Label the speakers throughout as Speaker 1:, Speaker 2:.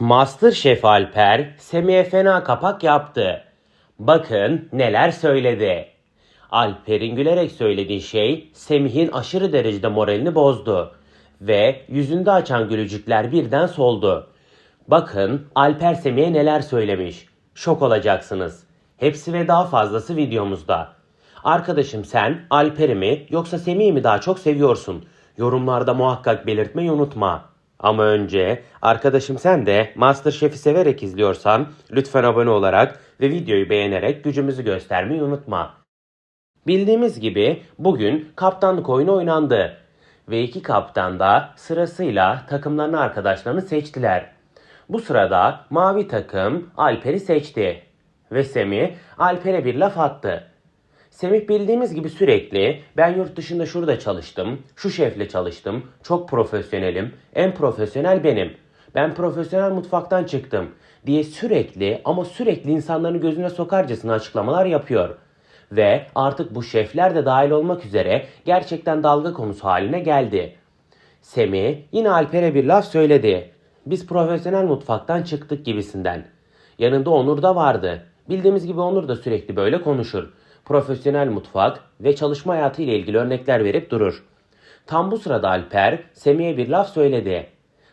Speaker 1: Masterchef Alper Semih'e fena kapak yaptı. Bakın neler söyledi. Alper'in gülerek söylediği şey Semih'in aşırı derecede moralini bozdu. Ve yüzünde açan gülücükler birden soldu. Bakın Alper Semih'e neler söylemiş. Şok olacaksınız. Hepsi ve daha fazlası videomuzda. Arkadaşım sen Alper'i mi yoksa Semih'i mi daha çok seviyorsun? Yorumlarda muhakkak belirtmeyi unutma. Ama önce arkadaşım sen de Masterchef'i severek izliyorsan lütfen abone olarak ve videoyu beğenerek gücümüzü göstermeyi unutma. Bildiğimiz gibi bugün kaptanlık oyunu oynandı. Ve iki kaptan da sırasıyla takımlarını arkadaşlarını seçtiler. Bu sırada mavi takım Alper'i seçti. Ve Semih Alper'e bir laf attı. Semih bildiğimiz gibi sürekli ben yurt dışında şurada çalıştım, şu şefle çalıştım, çok profesyonelim, en profesyonel benim. Ben profesyonel mutfaktan çıktım diye sürekli ama sürekli insanların gözüne sokarcasına açıklamalar yapıyor. Ve artık bu şefler de dahil olmak üzere gerçekten dalga konusu haline geldi. Semih yine Alper'e bir laf söyledi. Biz profesyonel mutfaktan çıktık gibisinden. Yanında Onur da vardı. Bildiğimiz gibi Onur da sürekli böyle konuşur. Profesyonel mutfak ve çalışma hayatı ile ilgili örnekler verip durur. Tam bu sırada Alper Semih'e bir laf söyledi.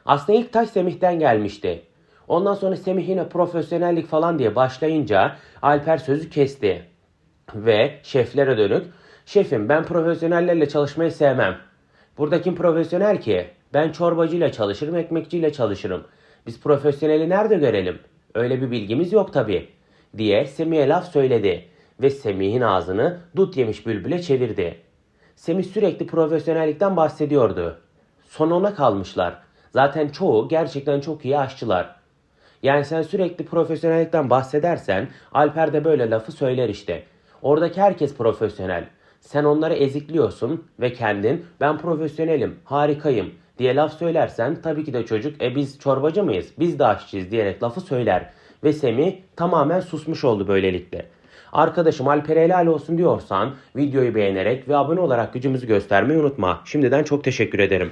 Speaker 1: Aslında ilk taş Semih'ten gelmişti. Ondan sonra Semih yine profesyonellik falan diye başlayınca Alper sözü kesti. Ve şeflere dönük, şefim ben profesyonellerle çalışmayı sevmem. Burada kim profesyonel ki? Ben çorbacıyla çalışırım, ekmekçiyle çalışırım. Biz profesyoneli nerede görelim? Öyle bir bilgimiz yok tabi. Diye Semih'e laf söyledi. Ve Semih'in ağzını dut yemiş bülbüle çevirdi. Semih sürekli profesyonellikten bahsediyordu. Son ona kalmışlar. Zaten çoğu gerçekten çok iyi aşçılar. Yani sen sürekli profesyonellikten bahsedersen Alper de böyle lafı söyler işte. Oradaki herkes profesyonel. Sen onları ezikliyorsun ve kendin ben profesyonelim, harikayım diye laf söylersen tabii ki de çocuk e biz çorbacı mıyız, biz de aşçıyız diyerek lafı söyler. Ve Semih tamamen susmuş oldu böylelikle. Arkadaşım Alper helal olsun diyorsan videoyu beğenerek ve abone olarak gücümüzü göstermeyi unutma. Şimdiden çok teşekkür ederim.